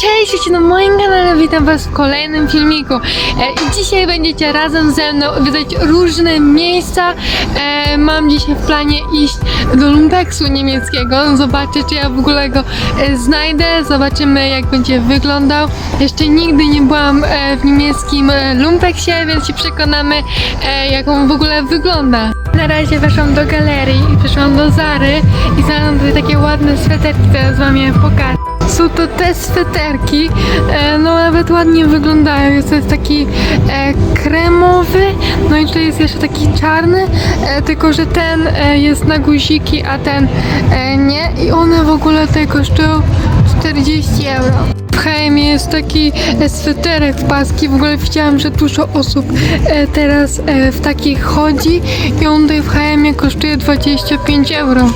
Cześć, witajcie na moim kanale, witam was w kolejnym filmiku. E, i dzisiaj będziecie razem ze mną odwiedzać różne miejsca. E, mam dzisiaj w planie iść do lumpeksu niemieckiego zobaczę czy ja w ogóle go e, znajdę, zobaczymy jak będzie wyglądał. Jeszcze nigdy nie byłam e, w niemieckim e, lumpeksie, więc się przekonamy e, jak on w ogóle wygląda. Na razie weszłam do galerii i przyszłam do Zary i znalazłam tutaj takie ładne sweterki, teraz wam je pokażę są to te sweterki, e, no nawet ładnie wyglądają. Jest to jest taki e, kremowy, no i tutaj jest jeszcze taki czarny, e, tylko że ten jest na guziki, a ten nie. I one w ogóle tutaj kosztują 40 euro. H&M jest taki sweterek w paski, w ogóle widziałam, że dużo osób e, teraz e, w takich chodzi i on tutaj w H&M kosztuje 25 euro.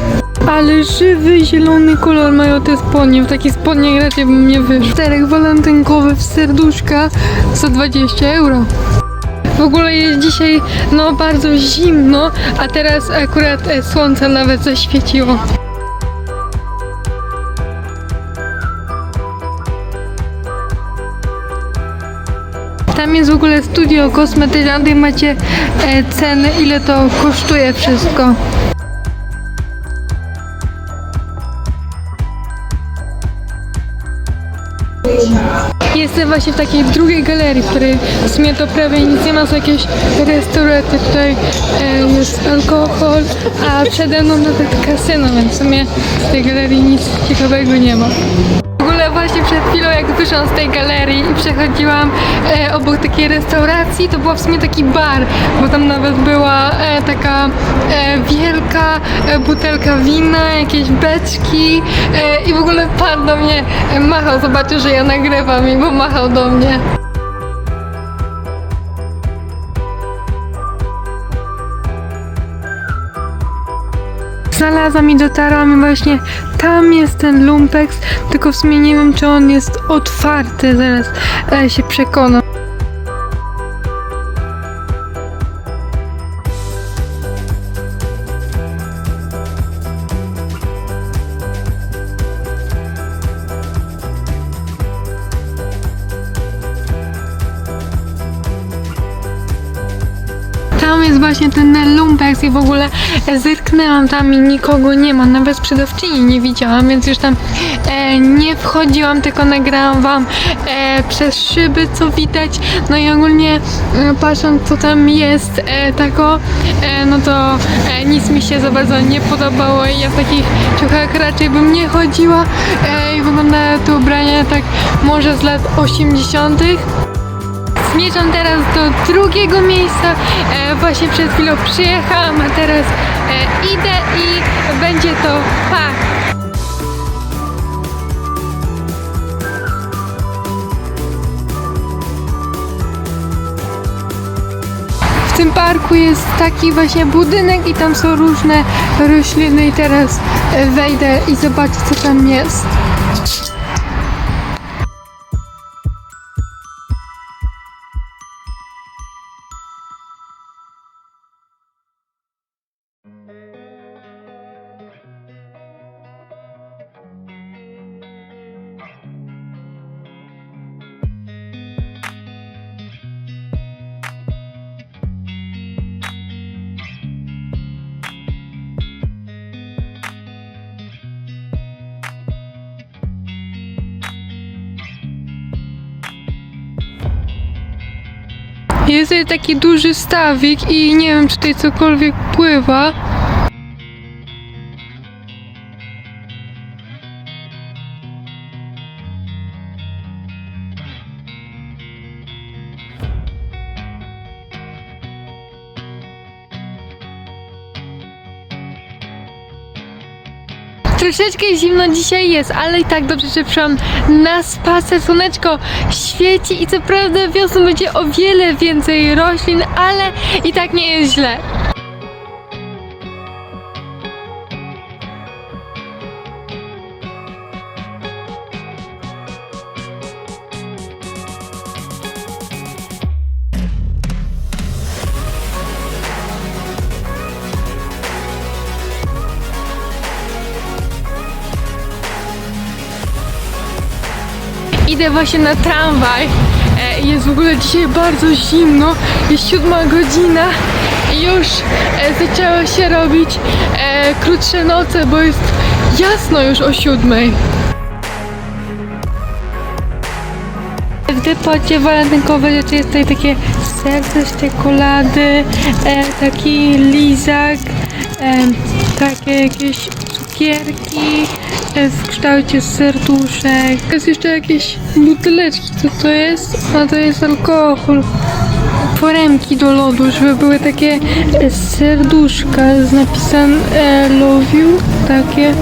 Ale żywy zielony kolor mają te spodnie. W takich spodniach raczej bym nie wyszł. Czterech walentynkowy w serduszka za 20 euro. W ogóle jest dzisiaj no bardzo zimno, a teraz akurat e, słońce nawet zaświeciło. Tam jest w ogóle studio kosmetyczne, tutaj macie e, ceny, ile to kosztuje wszystko. Jestem właśnie w takiej drugiej galerii, w której w sumie to prawie nic nie ma, są jakieś restauracje, tutaj e, jest alkohol, a przede mną nawet kasyno, więc w sumie w tej galerii nic ciekawego nie ma. Właśnie przed chwilą jak wyszłam z tej galerii i przechodziłam e, obok takiej restauracji, to była w sumie taki bar, bo tam nawet była e, taka e, wielka e, butelka wina, jakieś beczki e, i w ogóle pan do mnie e, machał, zobaczył, że ja nagrywam i bo machał do mnie. Znalazłam i dotarłam i właśnie tam jest ten lumpex, tylko w sumie nie wiem, czy on jest otwarty, zaraz e, się przekonam. Jest właśnie ten lumpex i w ogóle zerknęłam tam i nikogo nie ma, nawet sprzedawczyni nie widziałam, więc już tam e, nie wchodziłam, tylko nagrałam wam e, przez szyby, co widać. No i ogólnie e, patrząc co tam jest e, tako, e, no to e, nic mi się za bardzo nie podobało i ja w takich ciuchach raczej bym nie chodziła e, i wyglądają te ubrania tak może z lat 80. Zmierzam teraz do drugiego miejsca. E, właśnie przed chwilą przyjechałam, a teraz e, idę i będzie to park. W tym parku jest taki właśnie budynek i tam są różne rośliny i teraz e, wejdę i zobaczę co tam jest. Jest tutaj taki duży stawik i nie wiem, czy tutaj cokolwiek pływa. Troszeczkę zimno dzisiaj jest, ale i tak dobrze, że przyszłam na spacer. Słoneczko świeci i co prawda wiosną będzie o wiele więcej roślin, ale i tak nie jest źle. Idę właśnie na tramwaj. E, Jest w ogóle dzisiaj bardzo zimno. Jest siódma godzina i już e, zaczęło się robić e, krótsze noce, bo jest jasno już o siódmej. W depocie walentynkowym rzeczy jest tutaj takie serce z czekolady, taki lizak, takie jakieś cukierki e, w kształcie serduszek. Jest jeszcze jakieś buteleczki, co to jest? A to jest alkohol. Foremki do lodu, żeby były takie e, serduszka z napisem e, love you, takie.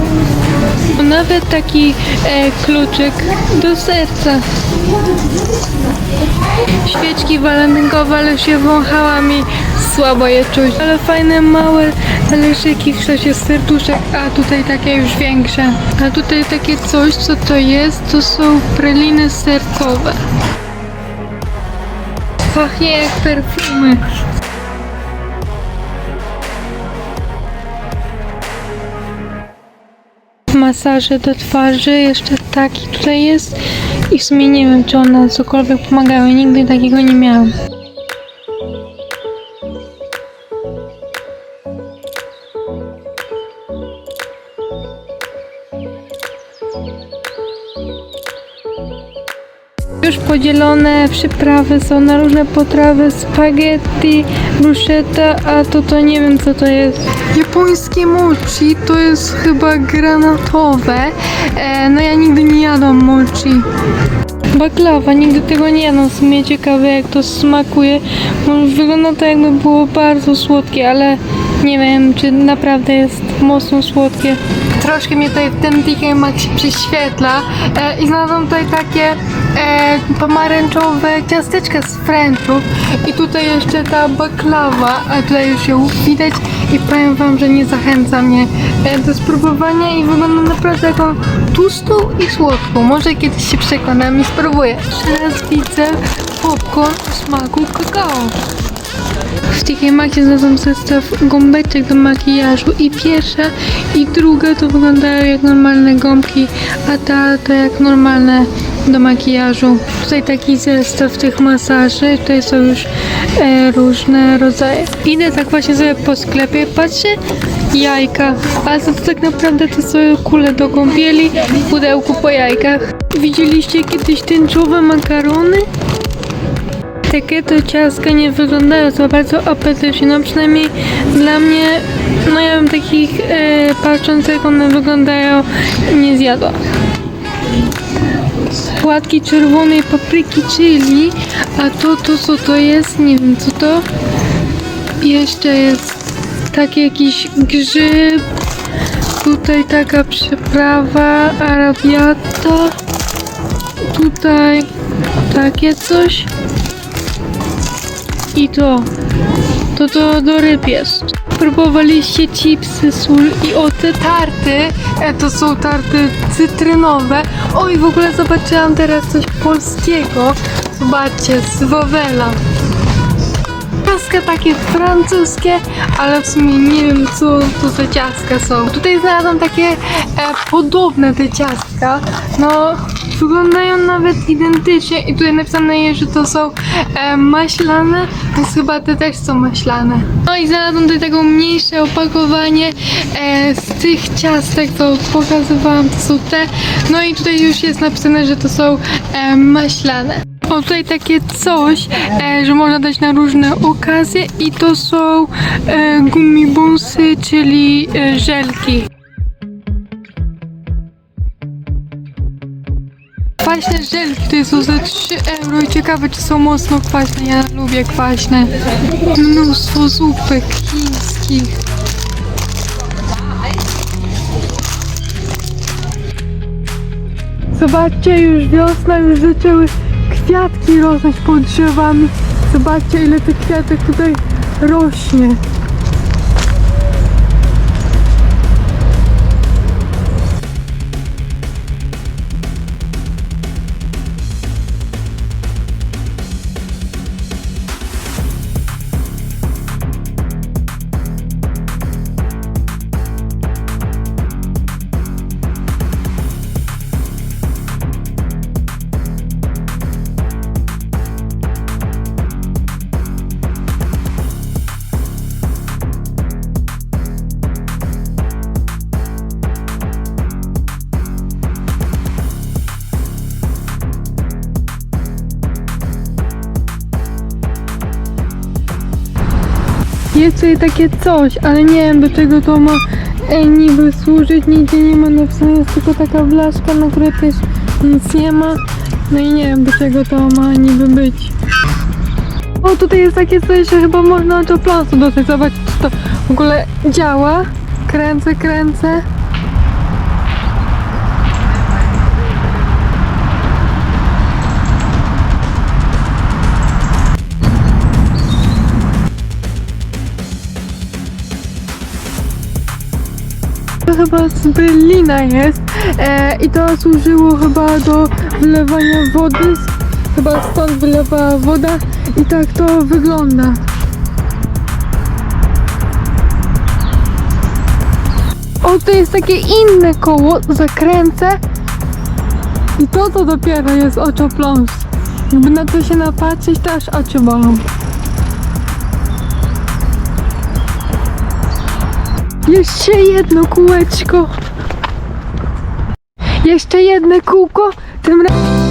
Nawet taki e, kluczyk do serca. Świeczki walentynkowe, ale się wąchałam i słabo je czuć. Ale fajne, małe talerzyki w kształcie serduszek, a tutaj takie już większe. A tutaj takie coś, co to jest, to są praliny sercowe. Pachnie jak perfumy. Masaże do twarzy, jeszcze taki tutaj jest i w sumie nie wiem, czy one cokolwiek pomagały, nigdy takiego nie miałam. Podzielone przyprawy są na różne potrawy, spaghetti, bruschetta, a to to nie wiem co to jest. Japońskie mochi to jest chyba granatowe. E, no ja nigdy nie jadłam mochi. Baklawa, nigdy tego nie jadłam. W sumie ciekawe jak to smakuje. Wygląda to jakby było bardzo słodkie, ale nie wiem czy naprawdę jest mocno słodkie. Troszkę mnie tutaj w tym TK Maxie przyświetla e, i znalazłam tutaj takie e, pomarańczowe ciasteczka z Frenchów i tutaj jeszcze ta baklawa, a tutaj już ją widać i powiem wam, że nie zachęca mnie e, do spróbowania i wygląda naprawdę taką tłustą i słodką. Może kiedyś się przekonam i spróbuję. Teraz widzę popcorn smaku kakao. W TK Maxie znalazłam zestaw gąbeczek do makijażu i pierwsza i druga to wyglądają jak normalne gąbki, a ta to jak normalne do makijażu. Tutaj taki zestaw tych masaży, tutaj są już e, różne rodzaje. Idę tak właśnie sobie po sklepie, patrzę, jajka, a to tak naprawdę to są kule do kąpieli w pudełku po jajkach. Widzieliście kiedyś tęczowe makarony? Takie to ciastka nie wyglądają za bardzo apetycznie, no przynajmniej dla mnie, no ja bym takich e, patrząc jak one wyglądają nie zjadła. Płatki czerwonej papryki chili, a to, to co to jest, nie wiem co to. Jeszcze jest taki jakiś grzyb, tutaj taka przyprawa arabiata, tutaj takie coś. I to, to to do ryb jest. Próbowaliście chipsy, sól i o te tarty, e, to są tarty cytrynowe. Oj, w ogóle zobaczyłam teraz coś polskiego. Zobaczcie, z Wawela. Ciastka takie francuskie, ale w sumie nie wiem co to za ciastka są. Tutaj znalazłam takie e, podobne te ciastka. No, wyglądają nawet identycznie i tutaj napisane jest, że to są e, maślane, więc chyba te też są maślane. No i znalazłam tutaj taką mniejsze opakowanie e, z tych ciastek, co pokazywałam, to są te. No i tutaj już jest napisane, że to są e, maślane. O, tutaj takie coś, e, że można dać na różne okazje i to są e, gumibonsy, czyli e, żelki. Kwaśne żelki tutaj są za 3 euro i ciekawe czy są mocno kwaśne, ja lubię kwaśne. Mnóstwo zupek chińskich. Zobaczcie, już wiosna, już zaczęły kwiatki rosnąć pod drzewami. Zobaczcie, ile tych kwiatek tutaj rośnie. Jest tutaj takie coś, ale nie wiem do czego to ma niby służyć. Nigdzie nie ma napisane, jest tylko taka blaszka, na której też nic nie ma. No i nie wiem do czego to ma niby być. O, tutaj jest takie coś, że chyba można do placu dostać. Zobaczcie, czy to w ogóle działa. Kręcę, kręcę. Chyba z Berlina jest e, i to służyło chyba do wylewania wody. Chyba stąd wylewała woda i tak to wygląda. O, to jest takie inne koło, zakręcę i to to dopiero jest oczopląs. Jakby na to się napatrzeć, to aż oczy bolą. Jeszcze jedno kółeczko. Jeszcze jedno kółko. Tym razem.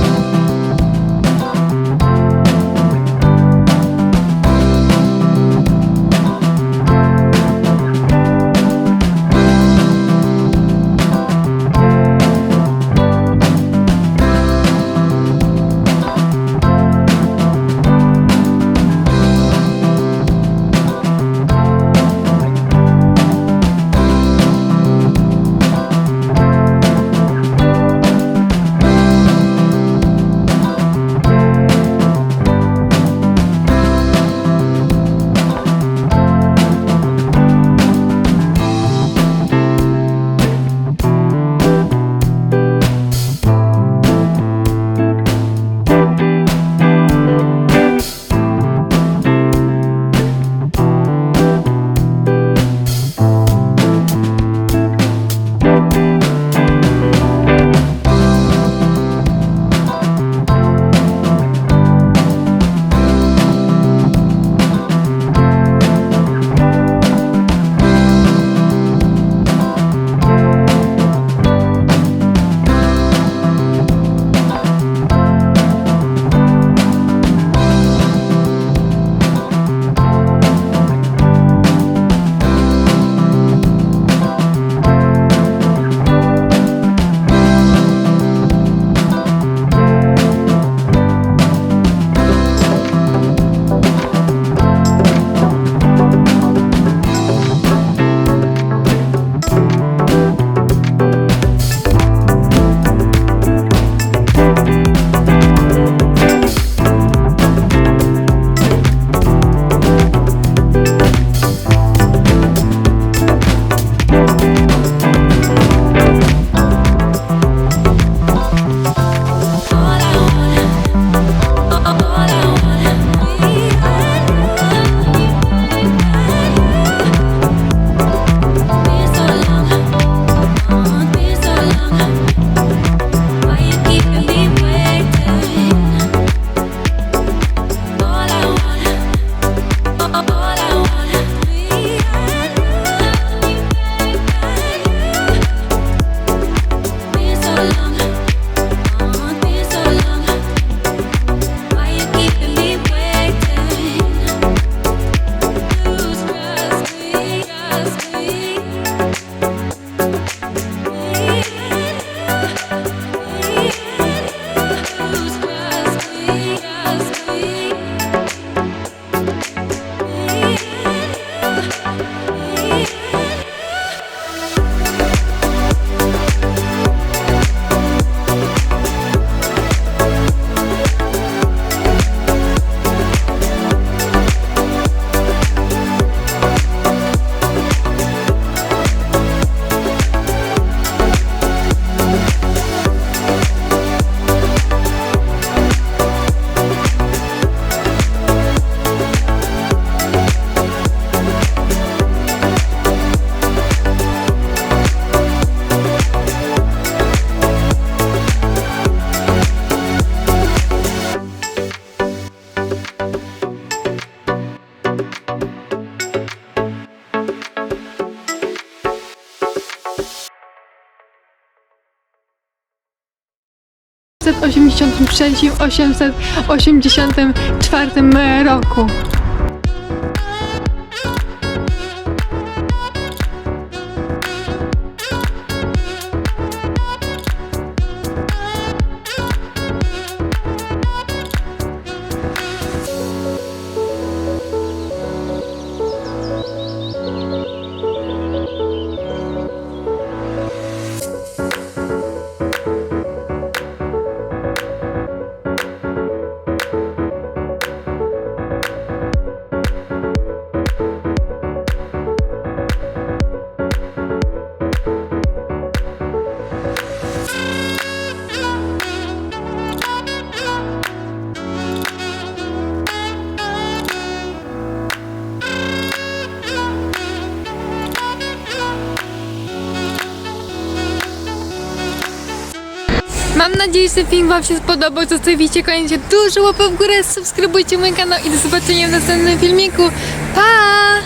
883-884 roku. Że film Wam się spodobał. Zostawicie koniecznie dużo łapę w górę, subskrybujcie mój kanał i do zobaczenia w następnym filmiku. Pa!